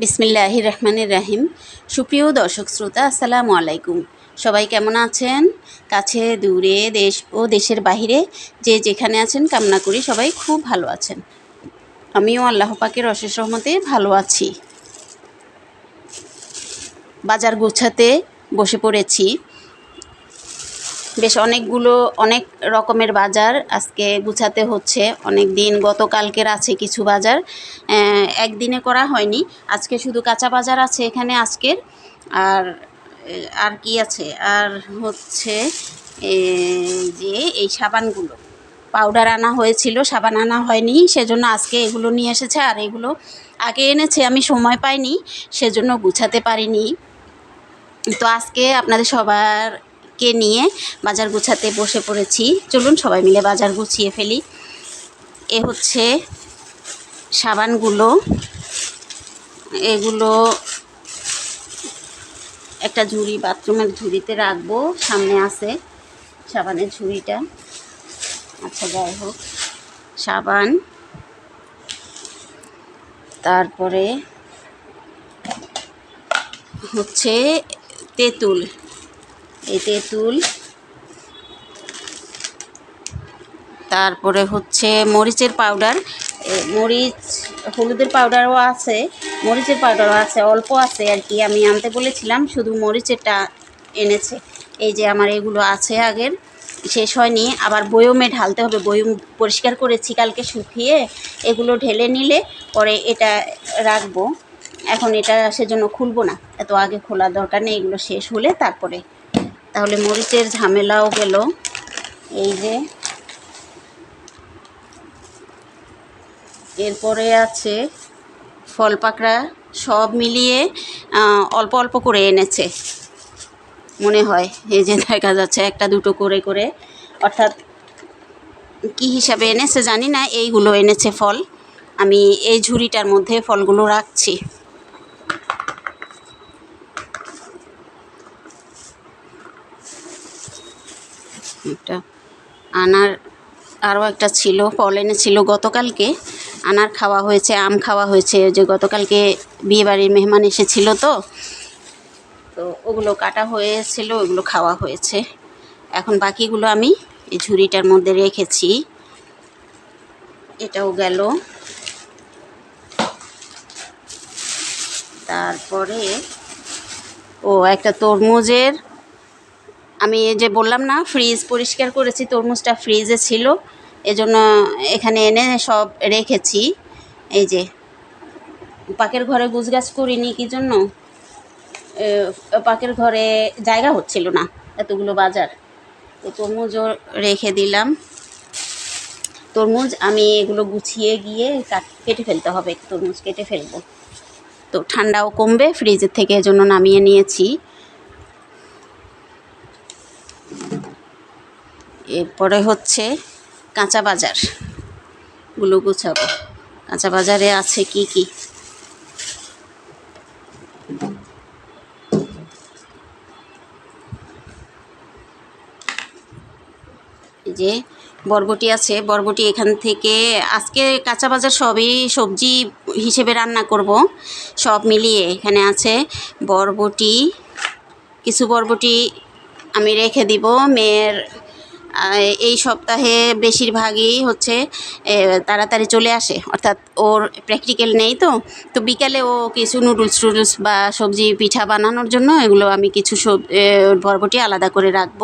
বিসমিল্লাহ রহমানের রাহিম। সুপ্রিয় দর্শক শ্রোতা, আসসালামু আলাইকুম। সবাই কেমন আছেন? কাছে, দূরে, দেশ ও দেশের বাহিরে যে যেখানে আছেন, কামনা করি সবাই খুব ভালো আছেন। আমিও আল্লাহ পাকের অশেষ রহমতে ভালো আছি। বাজার গোছাতে বসে পড়েছি। বেশ অনেকগুলো, অনেক রকমের বাজার আজকে গুছাতে হচ্ছে। অনেক দিন গতকালকের আছে কিছু বাজার। একদিনে করা হয়নি। আজকে শুধু কাঁচা বাজার আছে এখানে আজকের। আর আর কি আছে? আর হচ্ছে যে এই সাবানগুলো। পাউডার আনা হয়েছিল, সাবান আনা হয়নি। সেজন্য আজকে এগুলো নিয়ে এসেছে আর এগুলো আগে এনেছে, আমি সময় পাইনি, সেজন্য গুছাতে পারিনি। তো আজকে আপনাদের সবারকে নিয়ে বাজার গুছাতে বসে পড়েছি। চলুন সবাই মিলে বাজার গুছিয়ে ফেলি। এ হচ্ছে সাবানগুলো। এগুলো একটা ঝুড়ি, বাথরুমের ঝুড়িতে রাখব। সামনে আছে সাবানের ঝুড়িটা। আচ্ছা যাই হোক। সাবান। তারপরে হচ্ছে তেঁতুল। এই তেঁতুল তারপরে হচ্ছে মরিচের পাউডার। মরিচ, হলুদের পাউডারও আছে, মরিচের পাউডারও আছে, অল্প আছে আর কি, আমি আনতে বলেছিলাম, শুধু মরিচেরটা এনেছে। এই যে আমার এগুলো আছে আগের, শেষ হয়নি, আবার বয়মে ঢালতে হবে, বয়ম পরিষ্কার করেছি কালকে শুকিয়ে, এগুলো ঢেলে নিলে পরে এটা রাখব। এখন এটা সেজন্য খুলবো না, এত আগে খোলার দরকার নেই, এগুলো শেষ হলে তারপরে তাহলে মরিচের ঝামেলাও গেল। এই যে। এরপরে আছে ফল পাকড়া সব মিলিয়ে অল্প অল্প করে এনেছে। মনে হয়, এই যে দেখা যাচ্ছে একটা দুটো করে করে। অর্থাৎ কি হিসাবে এনেছে জানি না, এইগুলো এনেছে ফল। আমি এই ঝুড়িটার মধ্যে ফলগুলো রাখছি। একটা আনার আরও একটা ছিল ফল এনেছিল গতকালকে। আনার খাওয়া হয়েছে, আম খাওয়া হয়েছে যে গতকালকে বিয়েবাড়ির মেহমান এসেছিল তো। তো ওগুলো কাটা হয়েছিল, ওগুলো খাওয়া হয়েছে। এখন বাকিগুলো আমি এই ঝুড়িটার মধ্যে রেখেছি। এটাও গেল। তারপরে, ও একটা তরমুজের আমি যে বললাম না ফ্রিজ পরিষ্কার করেছি, তরমুজটা ফ্রিজে ছিল। এজন্য এখানে এনে সব রেখেছি। এই যে, পাকের ঘরে গুছগাছ করিনি, কি জন্য? পাকের ঘরে জায়গা হচ্ছিল না এতগুলো বাজার। তো তরমুজও রেখে দিলাম। তরমুজ আমি এগুলো গুছিয়ে গিয়ে কাট- কেটে ফেলতে হবে, তরমুজ কেটে ফেলব। তো ঠান্ডাও কমবে ফ্রিজের থেকে এজন্য নামিয়ে নিয়েছি। এরপরে হচ্ছে কাঁচা বাজার। গুলো গুছাবো। কাঁচা বাজারে আছে কি কি? যে বরবটি আছে। বরবটি এখান থেকে আজকে কাঁচা বাজার সবই সবজি হিসেবে রান্না করব। সব মিলিয়ে এখানে আছে বরবটি। কিছু বরবটি আমি রেখে দিব। মেয়ের এই সপ্তাহে বেশিরভাগই হচ্ছে তাড়াতাড়ি চলে আসে। অর্থাৎ ওর প্র্যাকটিক্যাল নেই তো। তো বিকালে ও কিছু নুডলস টুডলস বা সবজি পিঠা বানানোর জন্য এগুলো আমি কিছু সব বরবটি আলাদা করে রাখব।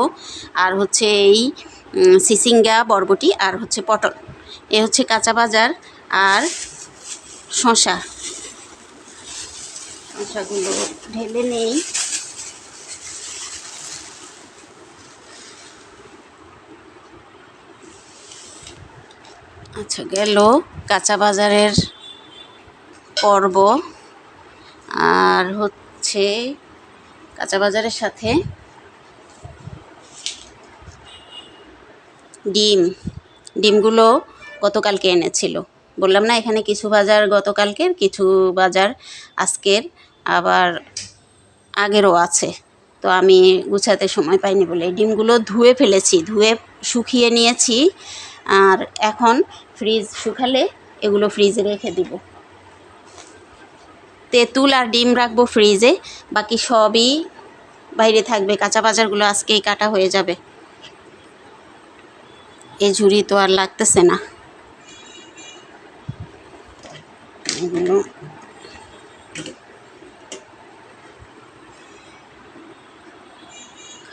আর হচ্ছে এই সিসিঙ্গা বরবটি আর হচ্ছে পটল। এ হচ্ছে কাঁচা বাজার আর শশা শশাগুলো ঢেলে নেই। আচ্ছা গেল কাঁচা বাজারের পর্ব। আর হচ্ছে কাঁচা বাজারের সাথে ডিম। ডিমগুলো গতকালকে এনেছিল। বললাম না, এখানে কিছু বাজার গতকালকের, কিছু বাজার আজকের, আবার আগেরও আছে। তো আমি গুছাতে সময় পাইনি বলে। ডিমগুলো ধুয়ে ফেলেছি, ধুয়ে শুকিয়ে নিয়েছি। আর এখন ফ্রিজ শুকালে এগুলো ফ্রিজে রেখে দিব। তেঁতুল আর ডিম রাখব ফ্রিজে, বাকি সবই বাইরে থাকবে। কাঁচা বাজারগুলো আজকেই কাটা হয়ে যাবে। এই ঝুড়ি তো আর লাগতেছে না। এগুলো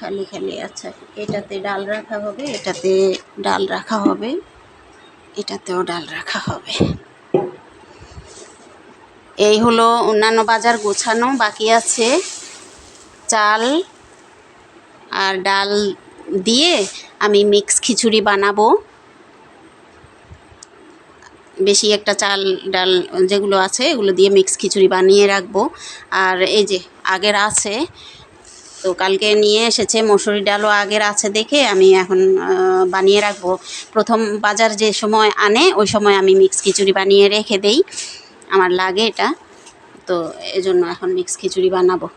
খালি খালি আচ্ছা এটাতে ডাল রাখা হবে, এটাতে ডাল রাখা হবে, এটাতেও ডাল রাখা হবে। এই হলো অন্যান্য বাজার গোছানো, বাকি আছে চাল আর ডাল দিয়ে আমি মিক্স খিচুড়ি বানাবো। বেশি একটা চাল, ডাল যেগুলো আছে, এগুলো দিয়ে মিক্স খিচুড়ি বানিয়ে রাখব। আর এই যে আগের আছে তো কালকে নিয়ে এসেছে, মসুরি ডালও আগের আছে দেখে আমি এখন বানিয়ে রাখব। প্রথম বাজার যে সময় আনে, ওই সময় আমি মিক্স খিচুড়ি বানিয়ে রেখে দেই। আমার লাগে এটা, তো এজন্য এখন মিক্স খিচুড়ি বানাবো।